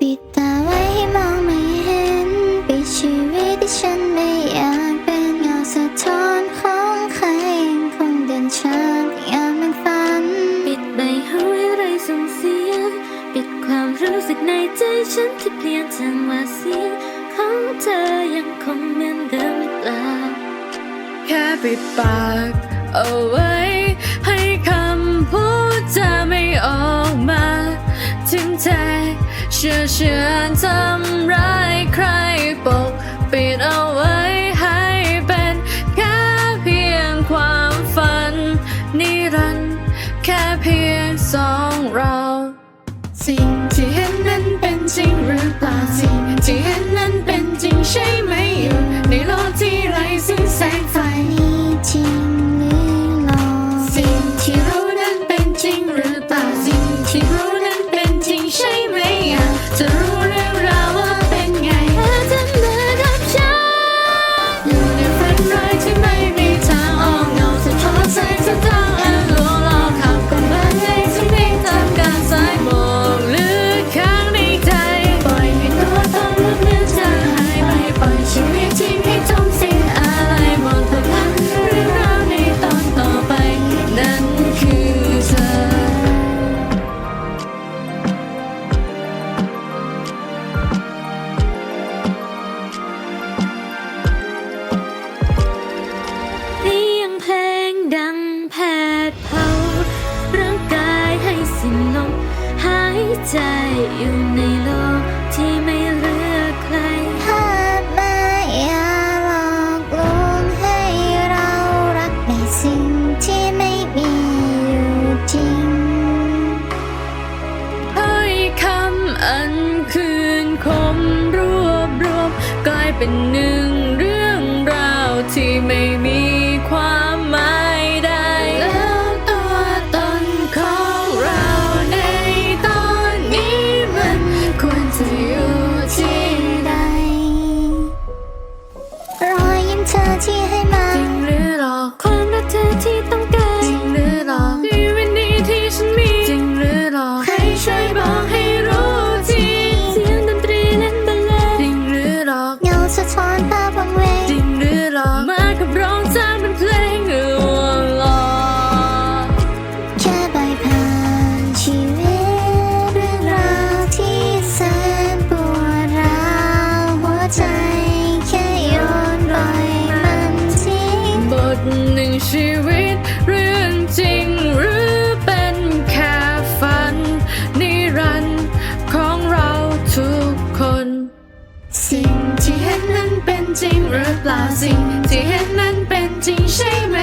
ปิดตาไว้ให้มองไม่เห็นปิดชีวิตที่ฉันไม่อยากเป็นเงาสะท้อนของใครคงเดินช้ายามมันฝัน ปิดใบหูให้ไรส่งเสียง ปิดความรู้สึกในใจฉันที่เปลี่ยนจังหวะเสียงของเธอยังคงเหมือนเดิมหรือเปล่าแค่ปิดปากเอาไว้ เชื่อเชื่อทำร้ายใครปกปิดเอาไว้ให้เป็นแค่เพียงความฝัน นิรันดร์แค่เพียงสองเรา สิ่งที่เห็นนั้นเป็นจริงหรือเปล่าสิ่งที่เห็นนั้นเป็นจริงใช่ไหมอยู่ในโลกที่ไร้สิ้นแสงไฟ ใจอยู่ในโลกที่ไม่เหลือใครภาพมาอย่าหลอกลวงให้เรารักในสิ่งที่ไม่มีอยู่จริงถ้อยคำอันคืนคมรวบรวมกลายเป็นหนึ่งเรื่องราวที่ไม่มีความหมาย ชีวิตเรื่องจริงหรือเป็นแค่ฝัน นิรันดร์ของเราทุกคน สิ่งที่เห็นนั้นเป็นจริงหรือเปล่าสิ่งที่เห็นนั้นเป็นจริงใช่ไหม